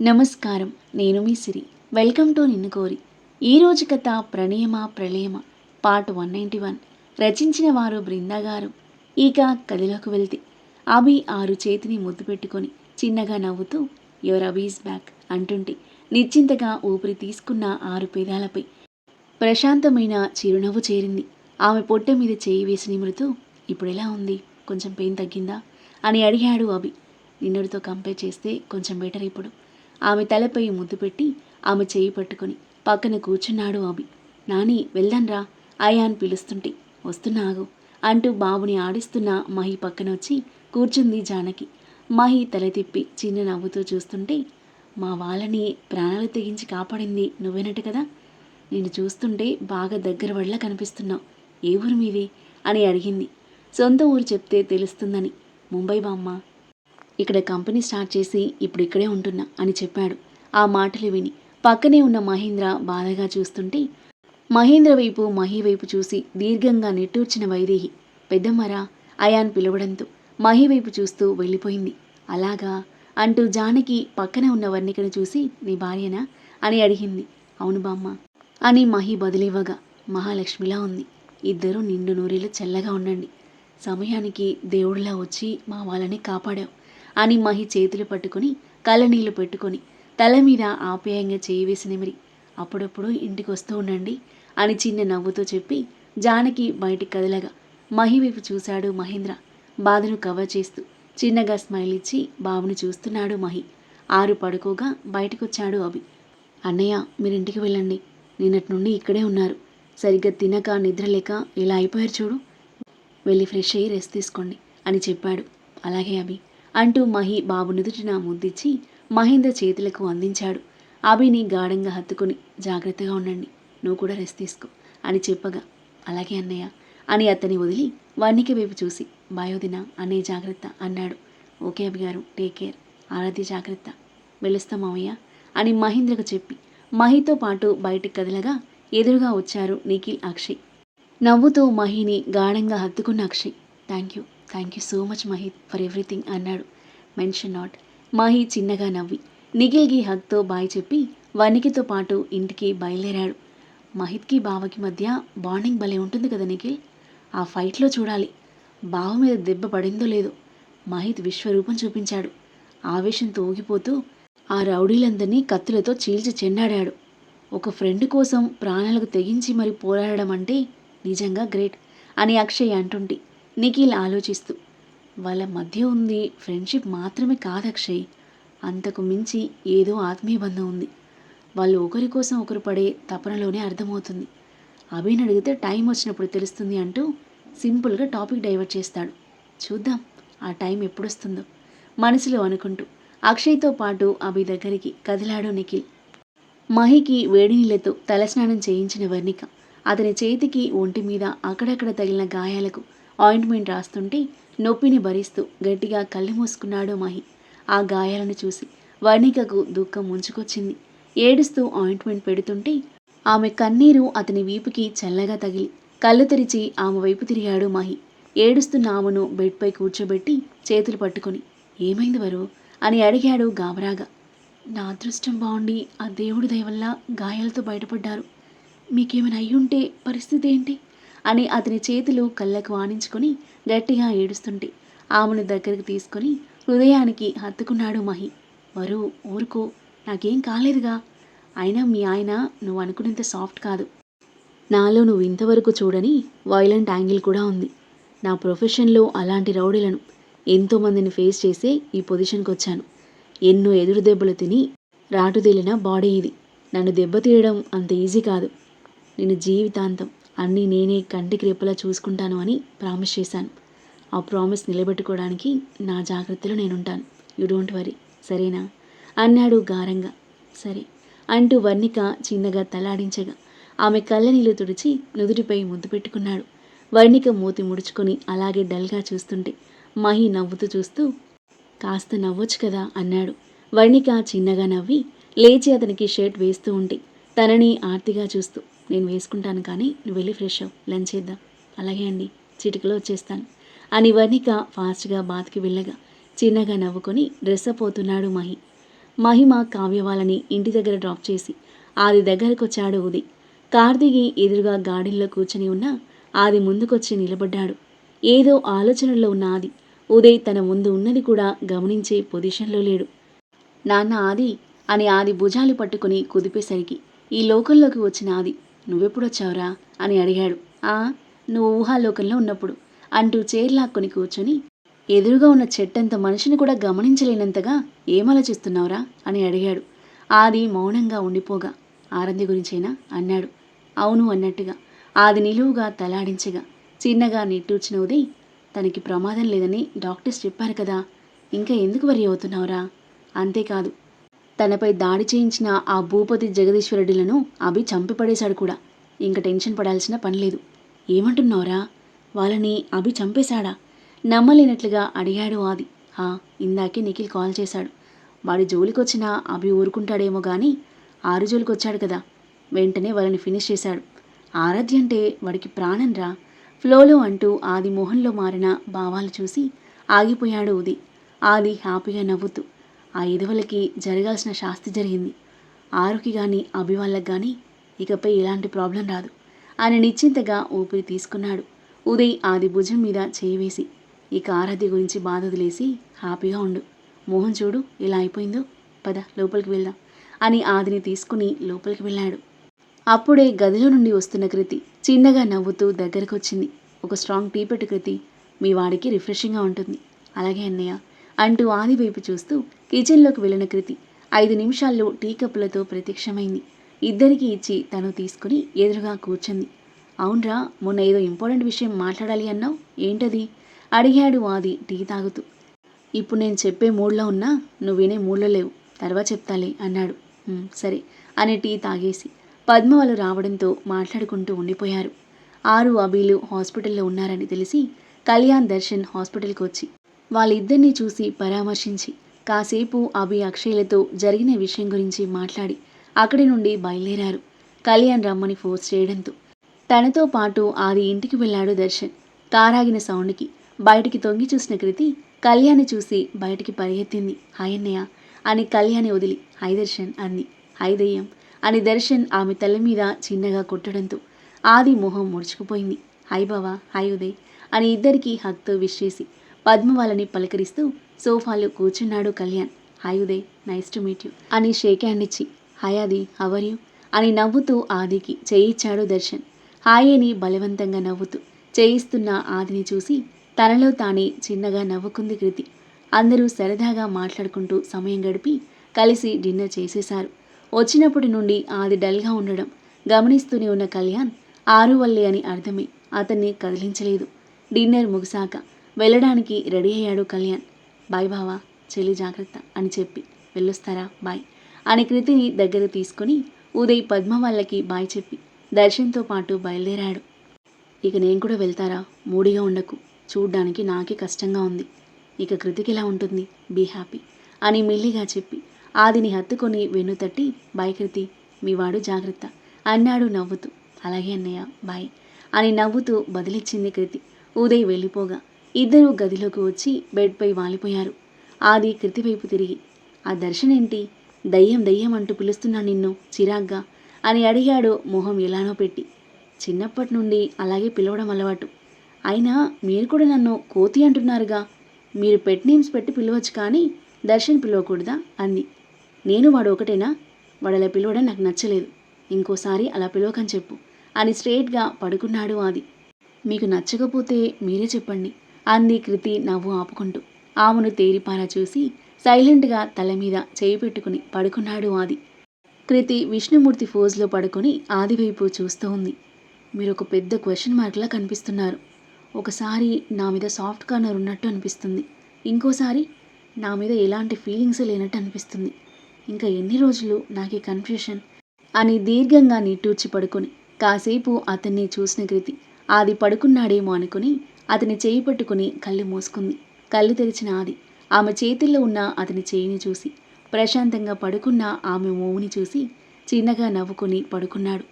నమస్కారం నేను మీ సిరి. Welcome to నిన్ను కోరి. ఈరోజు కథ ప్రణయమ ప్రళయమ? Part one ninety one. రచించిన వారు బృందా గారు. ఇక కథలోకి వెళ్తే. అభి ఆరు చేతిని ముద్దు పెట్టుకొని చిన్నగా నవ్వుతూ యువర్ అబీస్ బ్యాక్ అంటుంటే నిశ్చింతగా ఊపిరి తీసుకున్న ఆరు పేదాలపై ప్రశాంతమైన చిరునవ్వు చేరింది. ఆమె పొట్ట మీద చేయి వేసి నిమురుతూ ఇప్పుడు ఎలా ఉంది? కొంచెం పెయిన్ తగ్గిందా? అని అడిగాడు అభి. నిన్నటితో కంపేర్ చేస్తే కొంచెం బెటర్ ఇప్పుడు. ఆమె తలపై ముద్దు పెట్టి ఆమె చేయి పట్టుకొని పక్కన కూర్చున్నాడు అభి. నాని వెళ్దాన్రా అయాన్ పిలుస్తుంటే. వస్తున్నాగు అంటూ బాబుని ఆడిస్తున్న మహి పక్కన వచ్చి కూర్చుంది జానకి. మహి తల తిప్పి చిన్న నవ్వుతూ చూస్తుంటే మా వాళ్ళని ప్రాణాలు తెగించి కాపాడింది నువ్వేనట్టు కదా? నేను చూస్తుంటే బాగా దగ్గర వల్ల కనిపిస్తున్నావు ఏ ఊరు మీది? అని అడిగింది. సొంత ఊరు చెప్తే తెలుస్తుందని. ముంబై బామ్మ ఇక్కడ కంపెనీ స్టార్ట్ చేసి ఇప్పుడు ఇక్కడే ఉంటున్నా అని చెప్పాడు. ఆ మాటలు విని పక్కనే ఉన్న మహేంద్ర బాధగా చూస్తుంటే మహేంద్ర వైపు మహి వైపు చూసి దీర్ఘంగా నిట్టూర్చిన వైదేహి పెద్దమ్మరా అయాన్ పిలవడంతో మహి వైపు చూస్తూ వెళ్ళిపోయింది. అలాగా? అంటూ జానకి పక్కన ఉన్న వర్ణికను చూసి నీ భార్యనా? అని అడిగింది. అవును బామ్మ అని మహి బదిలివ్వగా మహాలక్ష్మిలా ఉంది. ఇద్దరూ నిండు నూరేళ్ళు చల్లగా ఉండండి. సమయానికి దేవుడిలా వచ్చి మా వాళ్ళని కాపాడావు. అని మహి చేతులు పట్టుకొని కళ్ళనీళ్ళు పెట్టుకొని తల మీద ఆప్యాయంగా చేయి వేసి నిమిరి అప్పుడప్పుడు ఇంటికి వస్తూ ఉండండి అని చిన్న నవ్వుతో చెప్పి జానకి బయటికి కదలగా. మహి వైపు చూశాడు మహేంద్ర. బాధను కవర్ చేస్తూ చిన్నగా స్మైల్ ఇచ్చి బాబుని చూస్తున్నాడు మహి. ఆరు పడుకోగా బయటకొచ్చాడు అభి. అన్నయ్య మీరింటికి వెళ్ళండి. నిన్నటి నుండి ఇక్కడే ఉన్నారు. సరిగ్గా తినక నిద్రలేక ఇలా అయిపోయారు చూడు? వెళ్ళి ఫ్రెష్ అయ్యి రెస్ట్ తీసుకోండి అని చెప్పాడు. అలాగే అభి. అంటూ మహి బాబు నుదుటిన ముద్దిచ్చి మహేంద్ర చేతులకు అందించాడు. అభిని గాఢంగా హత్తుకుని జాగ్రత్తగా ఉండండి నువ్వు కూడా రెస్ట్ తీసుకో అని చెప్పగా అలాగే అన్నయ్య అని అతని వదిలి వాణ్ణికి వైపు చూసి బయోదిన అనే జాగ్రత్త అన్నాడు. ఓకే అభి గారు టేక్ కేర్ ఆరాధ్య జాగ్రత్త వెలుస్తాం మామయ్య అని మహేంద్రకు చెప్పి మహితో పాటు బయటికి కదలగా ఎదురుగా వచ్చారు నిఖిల్ అక్షయ్. నవ్వుతూ మహిని గాఢంగా హత్తుకున్న Akshay thank you thank you so much Mahith for everything అన్నాడు. మెన్షన్ నాట్ మహి చిన్నగా నవ్వి. నిఖిల్కి హక్తో బాయ్ చెప్పి వనికితో పాటు ఇంటికి బయలుదేరాడు. మహిత్కి బావకి మధ్య బాండింగ్ భలే ఉంటుంది కదా నిఖిల్? ఆ ఫైట్లో చూడాలి. బావ మీద దెబ్బ పడిందో లేదో మహిత్ విశ్వరూపం చూపించాడు. ఆవేశంతో ఊగిపోతూ ఆ రౌడీలందరినీ కత్తులతో చీల్చి చెండాడాడు ఒక ఫ్రెండ్ కోసం ప్రాణాలకు తెగించి మరి పోరాడడం అంటే నిజంగా గ్రేట్ అని అక్షయ్ అంటుంటే. నిఖిల్ ఆలోచిస్తూ వాళ్ళ మధ్య ఉంది ఫ్రెండ్షిప్ మాత్రమే కాదు అక్షయ్. అంతకు మించి ఏదో ఆత్మీయ బంధం ఉంది. వాళ్ళు ఒకరి కోసం ఒకరు పడే తపనలోనే అర్థమవుతుంది. అభిని అడిగితే టైం వచ్చినప్పుడు తెలుస్తుంది అంటూ సింపుల్గా టాపిక్ డైవర్ట్ చేస్తాడు. చూద్దాం ఆ టైం ఎప్పుడు వస్తుందో మనసులో అనుకుంటూ అక్షయ్తో పాటు అభి దగ్గరికి కదిలాడు నిఖిల్. మహికి వేడి నీళ్ళతో తలస్నానం చేయించిన వర్ణిక అతని చేతికి ఒంటి మీద అక్కడక్కడ తగిలిన గాయాలకు ఆయింట్మెంట్ రాస్తుంటే నొప్పిని భరిస్తూ గట్టిగా కళ్ళు మూసుకున్నాడు మహి. ఆ గాయాలను చూసి వర్ణికకు దుఃఖం ముంచుకొచ్చింది. ఏడుస్తూ ఆయింట్మెంట్ పెడుతుంటే ఆమె కన్నీరు అతని వీపుకి చల్లగా తగిలి కళ్ళు తెరిచి ఆమె వైపు తిరిగాడు మహి. ఏడుస్తున్న ఆమెను బెడ్పై కూర్చోబెట్టి చేతులు పట్టుకొని ఏమైంది వరు? అని అడిగాడు గాబరాగా. నా అదృష్టం బాగుండి ఆ దేవుడి దయవల్ల గాయాలతో బయటపడ్డారు. మీకేమైనా అయ్యుంటే పరిస్థితి ఏంటి? అని అతని చేతులు కళ్ళకు ఆనించుకొని గట్టిగా ఏడుస్తుంటే ఆమెను దగ్గరికి తీసుకొని హృదయానికి హత్తుకున్నాడు మహి. వరు ఊరుకో నాకేం కాలేదుగా. అయినా మీ ఆయన నువ్వు అనుకున్నంత సాఫ్ట్ కాదు. నాలో నువ్వు ఇంతవరకు చూడని వైలెంట్ యాంగిల్ కూడా ఉంది. నా ప్రొఫెషన్లో అలాంటి రౌడీలను ఎంతోమందిని ఫేస్ చేసే ఈ పొజిషన్కి వచ్చాను. ఎన్నో ఎదురు దెబ్బలు తిని రాటుదేలిన బాడీ ఇది. నన్ను దెబ్బతీయడం అంత ఈజీ కాదు. నేను జీవితాంతం అన్నీ నేనే కంటికి రెప్పలా చూసుకుంటాను అని ప్రామిస్ చేశాను. ఆ ప్రామిస్ నిలబెట్టుకోవడానికి నా జాగ్రత్తలో నేనుంటాను. You don't worry. సరేనా? అన్నాడు గారంగా. సరే. అంటూ వర్ణిక చిన్నగా తలాడించగా ఆమె కళ్ళనీళ్ళు తుడిచి నుదుటిపై ముద్దు పెట్టుకున్నాడు. వర్ణిక మూతి ముడుచుకొని అలాగే డల్గా చూస్తుంటే మహి నవ్వుతూ చూస్తూ కాస్త నవ్వొచ్చు కదా అన్నాడు. వర్ణిక చిన్నగా నవ్వి లేచి అతనికి షర్ట్ వేస్తూ ఉంటే తనని ఆర్తిగా చూస్తూ నేను వేసుకుంటాను కానీ నువ్వు వెళ్ళి ఫ్రెష్ అవ్వు. లంచ్ చేద్దాం. అలాగే అండి. చిటికలో వచ్చేస్తాను. అని వనిక ఫాస్ట్గా బాత్కి వెళ్ళగా చిన్నగా నవ్వుకొని డ్రెస్ అప్ మహి. మహిమ కావ్య వాళ్ళని ఇంటి దగ్గర డ్రాప్ చేసి ఆది దగ్గరకు వచ్చాడు ఉదయ్ కార్ దిగి ఎదురుగా గాడిలో కూర్చొని ఉన్న ఆది ముందుకొచ్చి నిలబడ్డాడు. ఏదో ఆలోచనలో ఉన్న ఆది. ఉదయ్ తన ముందు ఉన్నది కూడా గమనించే పొజిషన్లో లేడు. నాన్న ఆది అని ఆది భుజాలు పట్టుకుని కుదిపేసరికి ఈ లోకంలోకి వచ్చిన ఆది. నువ్వెప్పుడొచ్చావురా? అని అడిగాడు. ఆ నువ్వు ఊహాలోకంలో ఉన్నప్పుడు. అంటూ చేర్లాక్కుని కూర్చొని ఎదురుగా ఉన్న చెట్టంత మనిషిని కూడా గమనించలేనంతగా ఏమాలోచిస్తున్నావురా అని అడిగాడు. ఆది మౌనంగా ఉండిపోగా. ఆరంది గురించేనా? అన్నాడు. అవును అన్నట్టుగా. ఆది నిలువుగా తలాడించగా. చిన్నగా నిట్టూర్చిన ఉదయ్ తనకి ప్రమాదం లేదని డాక్టర్స్ చెప్పారు కదా ఇంకా ఎందుకు వరి అవుతున్నావురా? అంతేకాదు తనపై దాడి చేయించిన ఆ భూపతి జగదీశ్వరుడులను అభి చంపి పడేశాడు కూడా. ఇంక టెన్షన్ పడాల్సిన పని లేదు. ఏమంటున్నావురా? వాళ్ళని అభి చంపేశాడా? నమ్మలేనట్లుగా అడిగాడు ఆది. ఆ ఇందాకే నిఖిల్ కాల్ చేశాడు. వాడి జోలికొచ్చినా అభి ఊరుకుంటాడేమో కానీ ఆరు జోలికొచ్చాడు కదా. వెంటనే వాళ్ళని ఫినిష్ చేశాడు. ఆరాధ్య అంటే వాడికి ప్రాణంరా? ఫ్లోలో అంటూ ఆది మొహంలో మారిన భావాలు చూసి ఆగిపోయాడు ఉది. ఆది హ్యాపీగా నవ్వుతూ. ఆ ఇదవలకి జరగాల్సిన శాస్తి జరిగింది. ఆరుకి కానీ అభి వాళ్ళకి కానీ ఇకపై ఎలాంటి ప్రాబ్లం రాదు. ఆయన నిశ్చింతగా ఊపిరి తీసుకున్నాడు. ఉదయ్ ఆది భుజం మీద చేయివేసి ఇక ఆరాధ్య గురించి బాధ వదిలేసి హ్యాపీగా ఉండు. మోహన్ చూడు ఇలా అయిపోయిందో? పద లోపలికి వెళ్దాం అని ఆదిని తీసుకుని లోపలికి వెళ్ళాడు. అప్పుడే గదిలో నుండి వస్తున్న కృతి చిన్నగా నవ్వుతూ దగ్గరకు వచ్చింది. ఒక స్ట్రాంగ్ టీ పెట్టు కృతి మీ వాడికి రిఫ్రెషింగ్గా ఉంటుంది. అలాగే అన్నయ్య అంటూ ఆది వైపు చూస్తూ కిచెన్లోకి వెళ్ళిన కృతి ఐదు నిమిషాల్లో టీ కప్పులతో ప్రత్యక్షమైంది. ఇద్దరికి ఇచ్చి తను తీసుకుని ఎదురుగా కూర్చుంది. అవునరా మొన్న ఏదో ఇంపార్టెంట్ విషయం మాట్లాడాలి అన్నావు? ఏంటది? అడిగాడు ఆది టీ తాగుతూ. ఇప్పుడు నేను చెప్పే మూడ్లో ఉన్నా నువ్వు వినే మూడ్లో లేవు. తర్వాత చెప్తాలే అన్నాడు. సరే అని టీ తాగేసి పద్మ రావడంతో మాట్లాడుకుంటూ ఉండిపోయారు. ఆరు అబీలు హాస్పిటల్లో ఉన్నారని తెలిసి కళ్యాణ్ దర్శన్ హాస్పిటల్కి వచ్చి వాళ్ళిద్దరినీ చూసి పరామర్శించి కాసేపు అభి అక్షయ్లతో జరిగిన విషయం గురించి మాట్లాడి అక్కడి నుండి బయలుదేరారు. కళ్యాణ్ రమ్మని ఫోర్స్ చేయడంతో తనతో పాటు ఆది ఇంటికి వెళ్ళాడు దర్శన్. కారాగిన సౌండ్కి బయటికి తొంగి చూసిన కృతి కళ్యాణి చూసి బయటికి పరిగెత్తింది. హాయన్నయ్య అని కళ్యాణి వదిలి హై దర్శన్ అంది. హైదయ్యం అని దర్శన్ ఆమె తల మీద చిన్నగా కొట్టడంతో ఆది మొహం ముడుచుకుపోయింది. హై బావా హై ఉదయ్ అని ఇద్దరికీ హక్తో విష్ చేసి పద్మ వాళ్ళని పలకరిస్తూ సోఫాలో కూర్చున్నాడు Kalyan. Hi Uday nice to meet you. అని షేక్ హ్యాండ్ ఇచ్చి hi Adi how are you? అని నవ్వుతూ ఆదికి చేయిచ్చాడు దర్శన్. హాయ్ అని బలవంతంగా నవ్వుతూ చేయిస్తున్న ఆదిని చూసి తనలో తానే చిన్నగా నవ్వుకుంది కృతి. అందరూ సరదాగా మాట్లాడుకుంటూ సమయం గడిపి కలిసి డిన్నర్ చేసేశారు. వచ్చినప్పటి నుండి ఆది డల్గా ఉండడం గమనిస్తూనే ఉన్న కళ్యాణ్ ఆరు వల్లే అని అర్థమై అతన్ని కదిలించలేదు. డిన్నర్ ముగిశాక వెళ్ళడానికి రెడీ అయ్యాడు కళ్యాణ్. బాయ్ బావా చెల్లి జాగ్రత్త అని చెప్పి వెళ్ళొస్తారా? బాయ్ అని కృతిని దగ్గర తీసుకొని ఉదయ్ పద్మ వాళ్ళకి బాయ్ చెప్పి దర్శన్తో పాటు బయలుదేరాడు. ఇక నేను కూడా వెళ్తారా? మూడిగా ఉండకు. చూడ్డానికి నాకే కష్టంగా ఉంది. ఇక కృతికి ఎలా ఉంటుంది? బీ హ్యాపీ అని మెల్లిగా చెప్పి ఆదిని హత్తుకొని వెన్ను తట్టి బాయ్ కృతి మీ వాడు జాగ్రత్త. అన్నాడు నవ్వుతూ. అలాగే అన్నయ్య బాయ్ అని నవ్వుతూ బదిలిచ్చింది కృతి. ఉదయ్ వెళ్ళిపోగా. ఇద్దరూ గదిలోకి వచ్చి బెడ్పై వాలిపోయారు. ఆది కృతి వైపు తిరిగి ఆ దర్శన్ ఏంటి దయ్యం దయ్యం అంటూ పిలుస్తున్నా నిన్ను చిరాగ్గా అని అడిగాడు మొహం ఎలానో పెట్టి. చిన్నప్పటి నుండి అలాగే పిలవడం అలవాటు. అయినా మీరు కూడా నన్ను కోతి అంటున్నారుగా. మీరు పెట్ నేమ్స్ పెట్టి పిలవచ్చు కానీ దర్శన్ పిలవకూడదా? అంది. నేను వాడు ఒకటేనా? వాడు అలా పిలవడం నాకు నచ్చలేదు. ఇంకోసారి అలా పిలవకని చెప్పు అని స్ట్రేట్గా పడుకున్నాడు ఆది. మీకు నచ్చకపోతే మీరే చెప్పండి. అంది కృతి నవ్వు ఆపుకుంటూ. ఆమెను తేరిపారా చూసి సైలెంట్గా తల మీద చేయి పెట్టుకుని పడుకున్నాడు ఆది. కృతి విష్ణుమూర్తి ఫోజ్లో పడుకొని ఆది వైపు చూస్తూ ఉంది. మీరు ఒక పెద్ద క్వశ్చన్ మార్క్లా కనిపిస్తున్నారు. ఒకసారి నా మీద సాఫ్ట్ కార్నర్ ఉన్నట్టు అనిపిస్తుంది. ఇంకోసారి నా మీద ఎలాంటి ఫీలింగ్స్ లేనట్టు అనిపిస్తుంది. ఇంకా ఎన్ని రోజులు నాకు ఈ కన్ఫ్యూషన్? అని దీర్ఘంగా నిట్టూర్చి పడుకొని కాసేపు అతన్ని చూసిన కృతి ఆది పడుకున్నాడేమో అనుకుని అతని చేయి పట్టుకుని కళ్ళు మూసుకుంది. కళ్ళు తెరిచిన ఆది. ఆమె చేతిలో ఉన్న అతని చేయిని చూసి ప్రశాంతంగా పడుకున్న ఆమె మూవుని చూసి చిన్నగా నవ్వుకుని పడుకున్నాడు.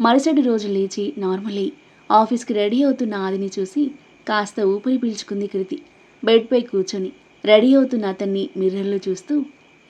మరుసటి రోజు లేచి నార్మల్ అయ్యి ఆఫీస్కి రెడీ అవుతున్న ఆదిని చూసి కాస్త ఊపిరి పీల్చుకుంది కృతి. బెడ్పై కూర్చొని రెడీ అవుతున్న అతన్ని మిర్రర్లో చూస్తూ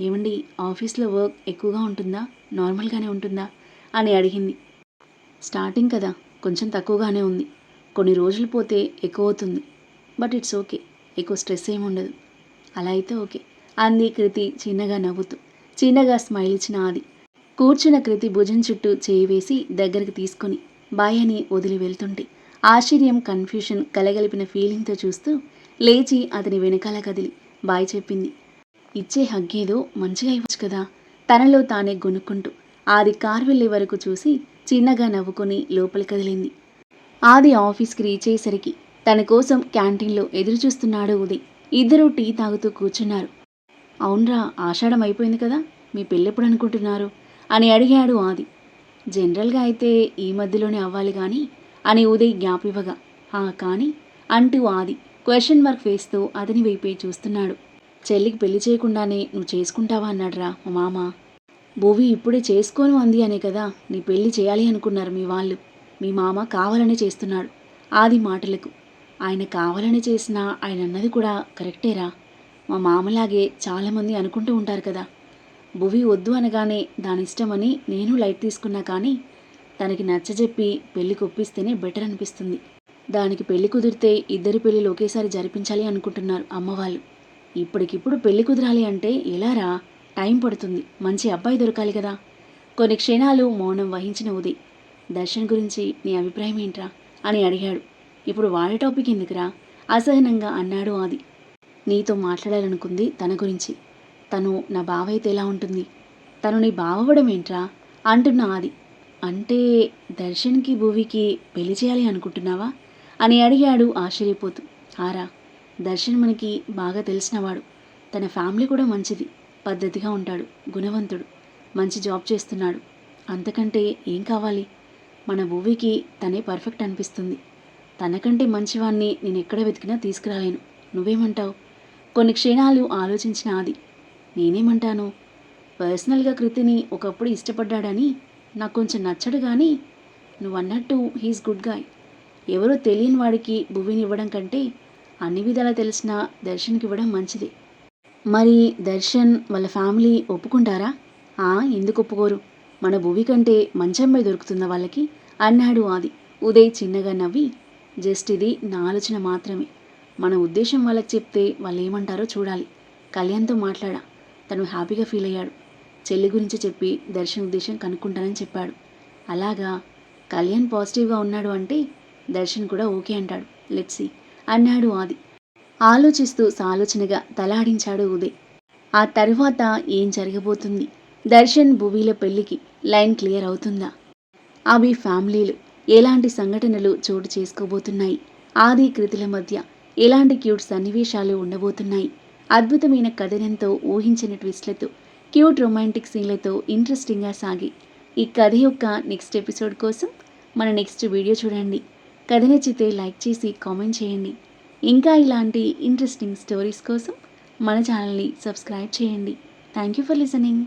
ఏమండి ఆఫీస్లో వర్క్ ఎక్కువగా ఉంటుందా? నార్మల్గానే ఉంటుందా? అని అడిగింది. స్టార్టింగ్ కదా కొంచెం తక్కువగానే ఉంది. కొన్ని రోజులు పోతే ఎక్కువ అవుతుంది. బట్ ఇట్స్ ఓకే ఎక్కువ స్ట్రెస్ ఏమి ఉండదు. అలా అయితే ఓకే అంది కృతి చిన్నగా నవ్వుతూ. చిన్నగా స్మైల్ ఇచ్చిన ఆది. కూర్చున్న కృతి భుజం చుట్టూ చేయి వేసి దగ్గరికి తీసుకొని బాయ్ అని వదిలి వెళ్తుంటే ఆశ్చర్యం కన్ఫ్యూషన్ కలగలిపిన ఫీలింగ్తో చూస్తూ లేచి అతని వెనకాల కదిలి బాయ్ చెప్పింది. ఇచ్చే హగ్గేదో మంచిగా ఇవ్వచ్చు కదా. తనలో తానే గొనుక్కుంటూ ఆది కార్ వెళ్ళే వరకు చూసి చిన్నగా నవ్వుకొని లోపలి కదిలింది. ఆది ఆఫీస్కి రీచ్ అయ్యేసరికి తన కోసం క్యాంటీన్లో ఎదురుచూస్తున్నాడు ఉదయ్. ఇద్దరూ టీ తాగుతూ కూర్చున్నారు. అవునరా ఆషాఢం అయిపోయింది కదా మీ పెళ్ళెప్పుడు అనుకుంటున్నారు? అని అడిగాడు ఆది. జనరల్గా అయితే ఈ మధ్యలోనే అవ్వాలి కానీ అని ఉదయ్ గ్యాప్ ఇవ్వగా ఆ కానీ అంటూ ఆది క్వశ్చన్ మార్క్ ఫేస్తో అతని వైపే చూస్తున్నాడు. చెల్లికి పెళ్ళి చేయకుండానే నువ్వు చేసుకుంటావా? అన్నాడురా మా మామ. భూవి ఇప్పుడే చేసుకోను అంది అనే కదా నీ పెళ్ళి చేయాలి అనుకున్నారు మీ వాళ్ళు. మీ మామ కావాలని చేస్తున్నాడు. ఆది మాటలకు. ఆయన కావాలని చేసినా ఆయన అన్నది కూడా కరెక్టేరా? మా మామలాగే చాలామంది అనుకుంటూ ఉంటారు కదా. భువి వద్దు అనగానే దాని ఇష్టమని నేను లైట్ తీసుకున్నా కానీ తనకి నచ్చజెప్పి పెళ్ళి ఒప్పిస్తేనే బెటర్ అనిపిస్తుంది. దానికి పెళ్ళి కుదిరితే ఇద్దరి పెళ్ళిలు ఒకేసారి జరిపించాలి అనుకుంటున్నారు అమ్మవాళ్ళు. ఇప్పటికిప్పుడు పెళ్ళి కుదరాలి అంటే ఎలారా? టైం పడుతుంది. మంచి అబ్బాయి దొరకాలి కదా. కొన్ని క్షణాలు మౌనం వహించిన ఉదయ్. దర్శన్ గురించి నీ అభిప్రాయం ఏంట్రా? అని అడిగాడు. ఇప్పుడు వాడే టాపిక్ ఎందుకురా? అసహనంగా అన్నాడు ఆది. నీతో మాట్లాడాలనుకుంది తన గురించి. తను నా బావ అయితే ఎలా ఉంటుంది? తను నీ బావవడం ఏంట్రా? అంటున్న ఆది. అంటే దర్శన్కి భూవికి పెళ్ళి చేయాలి అనుకుంటున్నావా? అని అడిగాడు ఆశ్చర్యపోతూ. ఆరా దర్శన్ మనకి బాగా తెలిసినవాడు తన ఫ్యామిలీ కూడా మంచిది. పద్ధతిగా ఉంటాడు. గుణవంతుడు. మంచి జాబ్ చేస్తున్నాడు. అంతకంటే ఏం కావాలి? మన భూవికి తనే పర్ఫెక్ట్ అనిపిస్తుంది. తనకంటే మంచివాణ్ణి నేను ఎక్కడ వెతికినా తీసుకురాలేను. నువ్వేమంటావు? కొన్ని క్షణాలు ఆలోచించిన ఆది. నేనేమంటాను? పర్సనల్గా కృతిని ఒకప్పుడు ఇష్టపడ్డాడని నాకు కొంచెం నచ్చడు కానీ నువ్వు అన్నట్టు హీస్ గుడ్ గాయ్. ఎవరో తెలియని వాడికి భువిని ఇవ్వడం కంటే అన్ని విధాలా తెలిసిన దర్శన్కి ఇవ్వడం మంచిది. మరి దర్శన్ వాళ్ళ ఫ్యామిలీ ఒప్పుకుంటారా? ఎందుకు ఒప్పుకోరు? మన భువి కంటే మంచి అమ్మాయి దొరుకుతుందా వాళ్ళకి అన్నాడు ఆది. ఉదయ్ చిన్నగా నవ్వి జస్ట్ ఇది నా ఆలోచన మాత్రమే. మన ఉద్దేశం వాళ్ళకి చెప్తే వాళ్ళు ఏమంటారో చూడాలి. కళ్యాణ్తో మాట్లాడా. తను హ్యాపీగా ఫీల్ అయ్యాడు. చెల్లి గురించి చెప్పి దర్శన్ ఉద్దేశం కనుక్కుంటానని చెప్పాడు. అలాగా? కళ్యాణ్ పాజిటివ్గా ఉన్నాడు అంటే దర్శన్ కూడా ఓకే అంటాడు. లెట్సీ అన్నాడు ఆది. ఆలోచిస్తూ సాలోచనగా తలాడించాడు ఉదయ్. ఆ తరువాత ఏం జరగబోతుంది? దర్శన్ భువీల పెళ్ళికి లైన్ క్లియర్ అవుతుందా? అవి ఫ్యామిలీలు. ఎలాంటి సంఘటనలు చోటు చేసుకోబోతున్నాయి? ఆది కృతుల మధ్య ఎలాంటి క్యూట్ సన్నివేశాలు ఉండబోతున్నాయి? అద్భుతమైన కథనంతో ఊహించిన ట్విస్ట్లతో క్యూట్ రొమాంటిక్ సీన్లతో ఇంట్రెస్టింగ్గా సాగి ఈ కథ యొక్క నెక్స్ట్ ఎపిసోడ్ కోసం మన నెక్స్ట్ వీడియో చూడండి. కథ నచ్చితే లైక్ చేసి కామెంట్ చేయండి. ఇంకా ఇలాంటి ఇంట్రెస్టింగ్ స్టోరీస్ కోసం మన ఛానల్ని సబ్స్క్రైబ్ చేయండి. Thank you for listening.